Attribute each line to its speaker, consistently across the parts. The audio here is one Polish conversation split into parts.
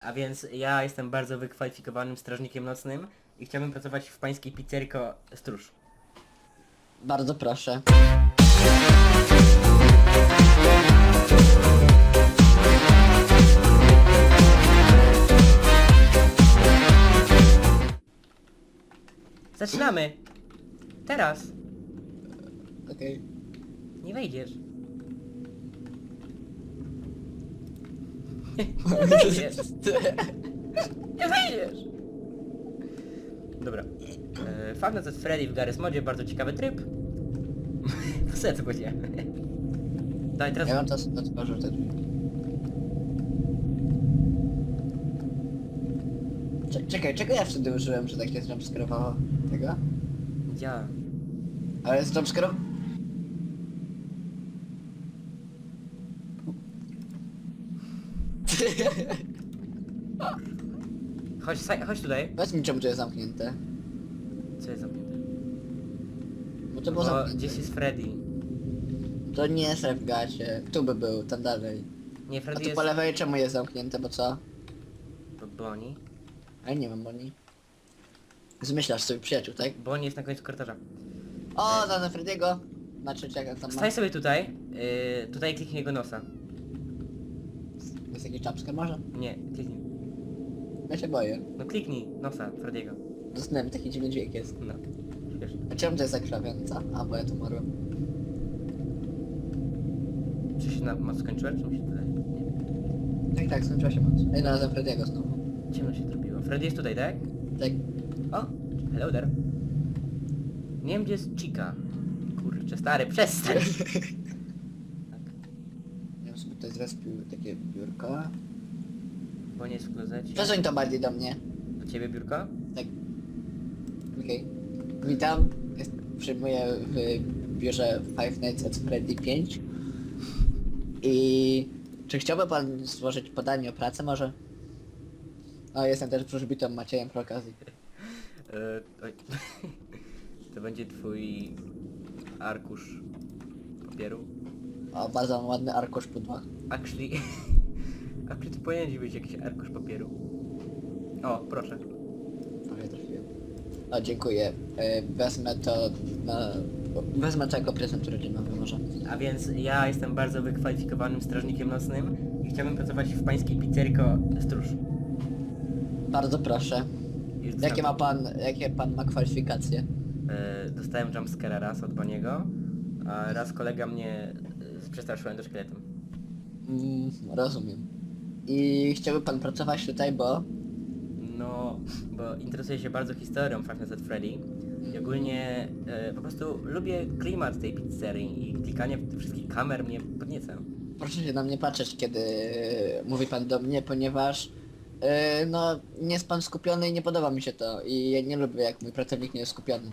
Speaker 1: A więc ja jestem bardzo wykwalifikowanym strażnikiem nocnym i chciałbym pracować w pańskiej pizzerko Stróż.
Speaker 2: Bardzo proszę.
Speaker 1: Zaczynamy! Teraz!
Speaker 2: Okej.
Speaker 1: Nie wejdziesz. Nie wejdziesz! Nie wejdziesz! Dobra. E, Five Nights at Freddy w Garry's Modzie, bardzo ciekawy tryb. Co ja co powiedziałem? Daj, teraz...
Speaker 2: Ja mam to otworzył te drzwi. Cze- Czekaj, czego ja wtedy użyłem, że tak się jumpscarowało? Tego?
Speaker 1: Ja.
Speaker 2: Ale z
Speaker 1: Chodź, saj- chodź tutaj.
Speaker 2: Powiedz mi czemu to jest zamknięte.
Speaker 1: Co jest zamknięte?
Speaker 2: Bo to było
Speaker 1: Bo
Speaker 2: zamknięte.
Speaker 1: gdzieś jest Freddy.
Speaker 2: To nie jest w gacie. Tu by był, tam dalej.
Speaker 1: Nie,
Speaker 2: A
Speaker 1: Freddy
Speaker 2: tu
Speaker 1: jest...
Speaker 2: po lewej czemu jest zamknięte, bo co?
Speaker 1: Bo Bonnie.
Speaker 2: Ale nie mam boni. Zmyślasz sobie przyjaciół, tak?
Speaker 1: Bonnie jest na końcu korytarza.
Speaker 2: O, na Frediego! Znaczy, czekaj, tam ma...
Speaker 1: Staj sobie tutaj. Yy, tutaj kliknij jego nosa.
Speaker 2: Jest jakiś jumpscare może?
Speaker 1: Nie, kliknij.
Speaker 2: Ja się boję.
Speaker 1: No kliknij nosa Frediego.
Speaker 2: Dostanę taki dziwny dźwięk jest.
Speaker 1: No. Wiesz.
Speaker 2: A czemu to jest zakrwawiająca? A, bo ja tu umarłem.
Speaker 1: Czy się na moc skończyła, czy mi się wydaje? Nie.
Speaker 2: Tak, tak, skończyła się moc. Ej, znalazłem Frediego znowu.
Speaker 1: Ciemno się zrobiło. Freddy jest tutaj, tak?
Speaker 2: Tak.
Speaker 1: O, hello there. Nie wiem gdzie jest Chica. Kurczę, stary, przestań. tak.
Speaker 2: Ja bym sobie tutaj zrespił takie biurko.
Speaker 1: Bo nie jest w klozecie.
Speaker 2: Przesuń to bardziej do mnie.
Speaker 1: Do ciebie biurko?
Speaker 2: Tak. Okej. Witam. Jest, przyjmuję w biurze Five Nights at Freddy 5. I... Czy chciałby pan złożyć podanie o pracę może? O, jestem też wróżbitą Maciejem przy okazji.
Speaker 1: E, oj. to będzie twój arkusz papieru.
Speaker 2: O, bardzo ładny arkusz pudła.
Speaker 1: Actually, actually to powinien być jakiś arkusz papieru. O, proszę.
Speaker 2: Prawie trafiłem. O, dziękuję. E, Wezmę to na... Wezmę to jako prezent urodzinowy może.
Speaker 1: A więc ja jestem bardzo wykwalifikowanym strażnikiem nocnym i chciałbym pracować w pańskiej pizzerko Stróż.
Speaker 2: Bardzo proszę.
Speaker 1: Już
Speaker 2: Jakie ma
Speaker 1: dostałem-
Speaker 2: pan, jakie pan ma kwalifikacje?
Speaker 1: E, dostałem jumpscare'a raz od Boniego, a raz kolega mnie e, przestraszył endoszkieletem.
Speaker 2: Mm, rozumiem. I chciałby pan pracować tutaj, bo...
Speaker 1: No, bo interesuję się bardzo historią Five Nights at Freddy i ogólnie e, po prostu lubię klimat tej pizzerii i klikanie w tych wszystkich kamer mnie podnieca.
Speaker 2: Proszę się na mnie patrzeć, kiedy mówi pan do mnie, ponieważ... e, no, nie jest pan skupiony i nie podoba mi się to. I ja nie lubię, jak mój pracownik nie jest skupiony.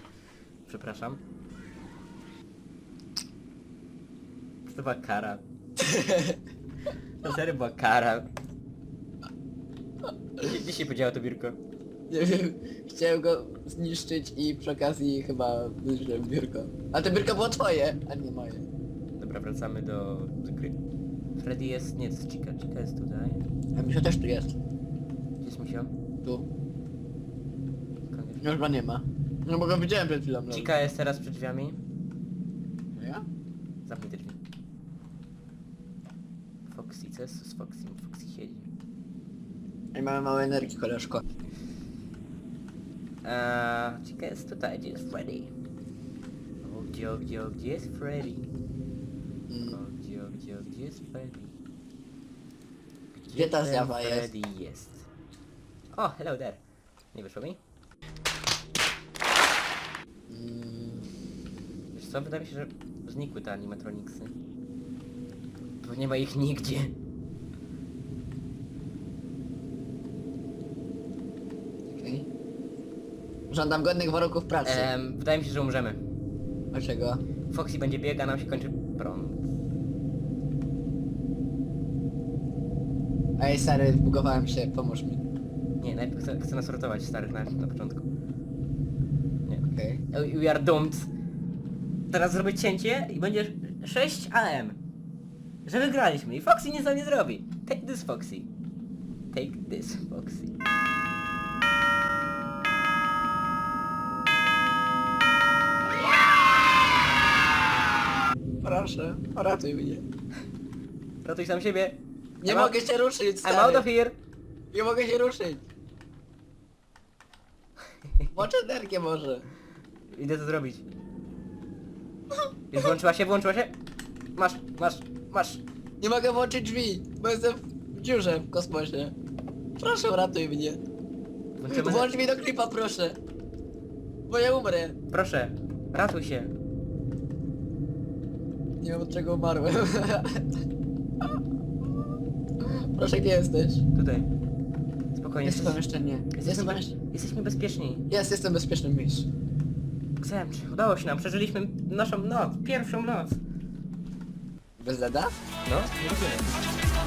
Speaker 1: Przepraszam. To była kara. To serio była kara. Gdzie- Gdzie się podziało to biurko?
Speaker 2: Nie wiem, chciałem go zniszczyć i przy okazji chyba zniszczyłem biurko. A to biurko było twoje, a nie moje.
Speaker 1: Dobra, wracamy do, do gry. Freddy jest... nie, to jest Chica. Chica jest tutaj.
Speaker 2: A mi się też tu jest.
Speaker 1: Gdzie jest Misio?
Speaker 2: Tu.
Speaker 1: Jest?
Speaker 2: Już chyba nie ma. No bo go widziałem przed chwilą. no.
Speaker 1: Chica jest teraz przed drzwiami.
Speaker 2: No ja?
Speaker 1: Zamknij te drzwi. Foxy, co jest z Foxy? Foxy siedzi.
Speaker 2: I mamy mało energii, koleżko.
Speaker 1: Eee, Chica jest tutaj, gdzie jest Freddy? O, gdzie, o, gdzie, o, gdzie jest Freddy?
Speaker 2: Mm.
Speaker 1: O, gdzie, o, gdzie, o, gdzie jest Freddy?
Speaker 2: Gdzie ta
Speaker 1: ten
Speaker 2: zjawa jest?
Speaker 1: Freddy jest? O, hello there. Nie wyszło mi?
Speaker 2: Mm.
Speaker 1: Wiesz co, wydaje mi się, że znikły te animatronicsy. Bo nie ma ich nigdzie.
Speaker 2: Okej. Żądam godnych warunków pracy.
Speaker 1: Ehm, wydaje mi się, że umrzemy.
Speaker 2: Dlaczego?
Speaker 1: Foxy będzie biega, nam się kończy prąd.
Speaker 2: Ej, stary, zbugowałem się, pomóż mi.
Speaker 1: Nie, najpierw chcę, chcę nas ratować starych na, na początku. Nie.
Speaker 2: Okej.
Speaker 1: We are doomed. Teraz zrobię cięcie i będzie 6 AM. Że wygraliśmy i Foxy nic nam nie zrobi. Take this Foxy. Take this, Foxy.
Speaker 2: Proszę, ratuj mnie.
Speaker 1: Ratuj sam siebie.
Speaker 2: Nie
Speaker 1: I'm
Speaker 2: mogę
Speaker 1: out-
Speaker 2: się ruszyć,
Speaker 1: I'm out of here.
Speaker 2: Nie mogę się ruszyć. Włącz energię może.
Speaker 1: Idę to zrobić. Już włączyła się, włączyła się. Masz, masz, masz.
Speaker 2: Nie mogę włączyć drzwi, bo jestem w dziurze w kosmosie. Proszę, ratuj mnie.
Speaker 1: Włączymy.
Speaker 2: Włącz mi do klipa, proszę. Bo ja umrę.
Speaker 1: Proszę, ratuj się.
Speaker 2: Nie wiem od czego umarłem. proszę, gdzie jesteś?
Speaker 1: Tutaj. Spokojnie.
Speaker 2: Jest
Speaker 1: Jesteś,
Speaker 2: tam jeszcze nie.
Speaker 1: jesteśmy,
Speaker 2: Jestem,
Speaker 1: be- jesteśmy bezpieczni.
Speaker 2: jest, jestem w bezpiecznym miejscu.
Speaker 1: Zemcz, udało się nam, przeżyliśmy naszą noc, pierwszą noc.
Speaker 2: Bez?
Speaker 1: No, nie rozumiem.